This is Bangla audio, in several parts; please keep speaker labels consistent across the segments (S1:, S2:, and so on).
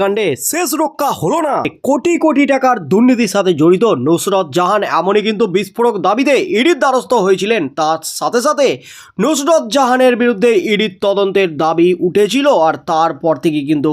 S1: কাণ্ডে শেষ রক্ষা হলো না। কোটি কোটি টাকার দুর্নীতির সাথে জড়িত নুসরত জাহান এমনই কিন্তু বিস্ফোরক দাবিতে ইডির দ্বারস্থ হয়েছিলেন। তার সাথে সাথে নুসরত জাহানের বিরুদ্ধে ইডির তদন্তের দাবি উঠেছিল আর তারপর থেকে কিন্তু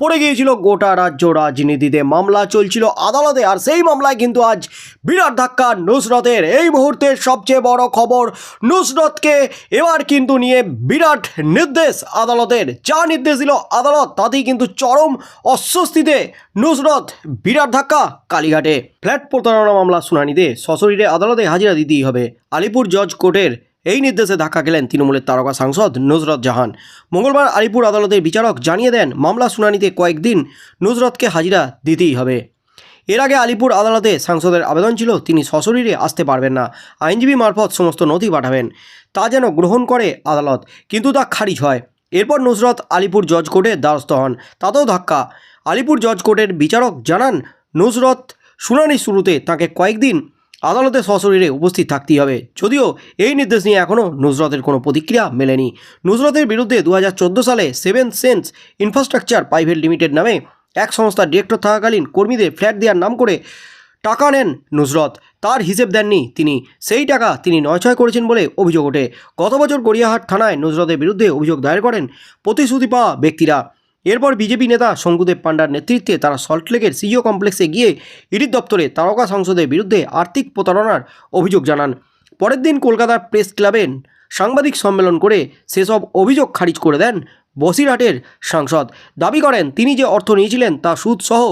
S1: পড়ে গিয়েছিল। গোটা রাজ্য রাজনীতিতে মামলা চলছিল আদালতে আর সেই মামলায় কিন্তু আজ বিরাট ধাক্কা নুসরতের। এই মুহূর্তের সবচেয়ে বড় খবর নুসরতকে এবার কিন্তু নিয়ে বিরাট নির্দেশ আদালতের। যা নির্দেশ দিল আদালত, তাতেই কিন্তু চরম অস্বস্তিতে নুসরত, বিরাট ধাক্কা, কালীঘাটে। ফ্ল্যাট প্রতারণা মামলা শুনানিতে সশরীরে আদালতে হাজিরা দিতেই হবে। আলিপুর জজ কোর্টের এই নির্দেশে ধাক্কা খেলেন তৃণমূলের তারকা সাংসদ নুসরত জাহান। মঙ্গলবার আলিপুর আদালতের বিচারক জানিয়ে দেন, মামলা শুনানিতে কয়েকদিন নুসরতকে হাজিরা দিতেই হবে। এর আগে আলিপুর আদালতে সাংসদের আবেদন ছিল, তিনি সশরীরে আসতে পারবেন না। আইনজীবী মারফত সমস্ত নথি পাঠাবেন। তা যেন গ্রহণ করে আদালত, কিন্তু তা খারিজ হয়। এরপর নুসরত আলিপুর জজ কোর্টের দ্বারস্থ হন। তাতেও ধাক্কা। আলিপুর জজ কোর্টের বিচারক জানান, নুসরত শুনানি শুরুতে তাকে কয়েকদিন আদালতে সশরীরে উপস্থিত থাকতেই হবে। যদিও এই নির্দেশ নিয়ে এখনও নুসরতের কোনো প্রতিক্রিয়া মেলেনি। নুসরতের বিরুদ্ধে দু হাজার চোদ্দ সালে seven sense infrastructure private limited নামে এক সংস্থার ডিরেক্টর থাকাকালীন কর্মীদের ফ্ল্যাট দেওয়ার নাম করে টাকা নেন নুসরত। তার হিসেব দেননি তিনি। সেই টাকা তিনি নয়ছয় করেছেন বলে অভিযোগ ওঠে। গত বছর গড়িয়াহাট থানায় নুসরতের বিরুদ্ধে অভিযোগ দায়ের করেন প্রতিশ্রুতি পাওয়া ব্যক্তিরা। এরপর বিজেপি নেতা শঙ্কুদেব পান্ডার নেতৃত্বে তারা সল্টলেকের সিইও কমপ্লেক্সে গিয়ে ইডির দপ্তরে তারকা সংসদের বিরুদ্ধে আর্থিক প্রতারণার অভিযোগ জানান। পরের দিন কলকাতার প্রেস ক্লাবে সাংবাদিক সম্মেলন করে সেসব অভিযোগ খারিজ করে দেন বসিরহাটের সাংসদ। দাবি করেন, তিনি যে অর্থ নিয়েছিলেন তা সুদসহ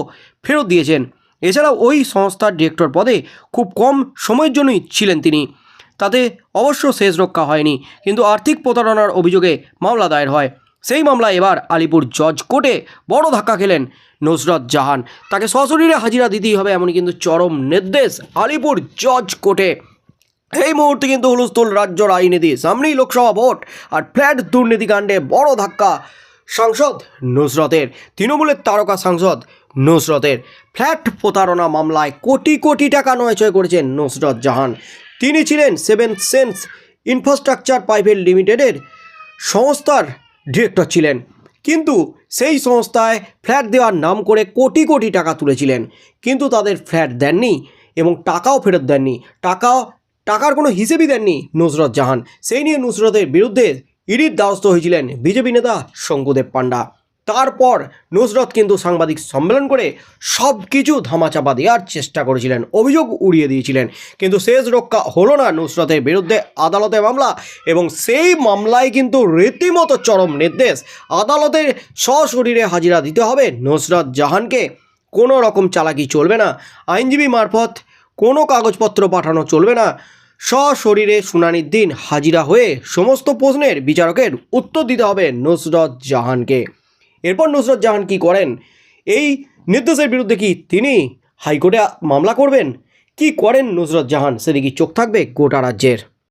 S1: ফেরত দিয়েছেন। এছাড়াও ওই সংস্থার ডিরেক্টর পদে খুব কম সময়ের জন্যই ছিলেন তিনি। তাতে অবশ্য শেষ রক্ষা হয়নি, কিন্তু আর্থিক প্রতারণার অভিযোগে মামলা দায়ের হয়। সেই মামলায় এবার আলিপুর জজ কোর্টে বড় ধাক্কা খেলেন নুসরত জাহান। তাকে সশরীরে হাজিরা দিতেই হবে এমনই কিন্তু চরম নির্দেশ আলিপুর জজ কোর্টে। এই মুহূর্তে কিন্তু হুলস্থুল রাজ্য রাজনীতি, সামনেই লোকসভা ভোট আর ফ্ল্যাট দুর্নীতিকাণ্ডে বড় ধাক্কা। সাংসদ নুসরতের, তৃণমূলের তারকা সাংসদ নুসরতের। ফ্ল্যাট প্রতারণা মামলায় কোটি কোটি টাকা নয়চয় করেছেন নুসরত জাহান। তিনি ছিলেন সেভেন সেন্স ইনফ্রাস্ট্রাকচার প্রাইভেট লিমিটেডের সংস্থার ডিরেক্টর ছিলেন। কিন্তু সেই সংস্থায় ফ্ল্যাট দেওয়ার নাম করে কোটি কোটি টাকা তুলেছিলেন। কিন্তু তাদের ফ্ল্যাট দেননি এবং টাকাও ফেরত দেননি। টাকাও, টাকার কোনো হিসেবই দেননি নুসরত জাহান। সেই নিয়ে নুসরতের বিরুদ্ধে ইডির দ্বারস্থ হয়েছিলেন বিজেপি নেতা শঙ্কুদেব পান্ডা তারপর নুসরত কিন্তু সাংবাদিক সম্মেলন করে সব কিছু ধামাচাপা দেওয়ার চেষ্টা করেছিলেন, অভিযোগ উড়িয়ে দিয়েছিলেন। কিন্তু শেষ রক্ষা হলো না নুসরতের বিরুদ্ধে আদালতে মামলা এবং সেই মামলায় কিন্তু রীতিমতো চরম নির্দেশ। আদালতের সশরীরে হাজিরা দিতে হবে নুসরত জাহানকে। কোনো রকম চালাকি চলবে না, আইনজীবী মারফত কোনো কাগজপত্র পাঠানো চলবে না। সশরীরে শুনানির দিন হাজিরা হয়ে সমস্ত প্রশ্নের বিচারকের উত্তর দিতে হবে নুসরত জাহানকে। এরপর নুসরত জাহান কি করেন? এই নির্দেশের বিরুদ্ধে কি তিনি হাইকোর্টে মামলা করবেন? কি করেন নুসরত জাহান? সেদিকে চোখ থাকবে গোটা রাজ্যের?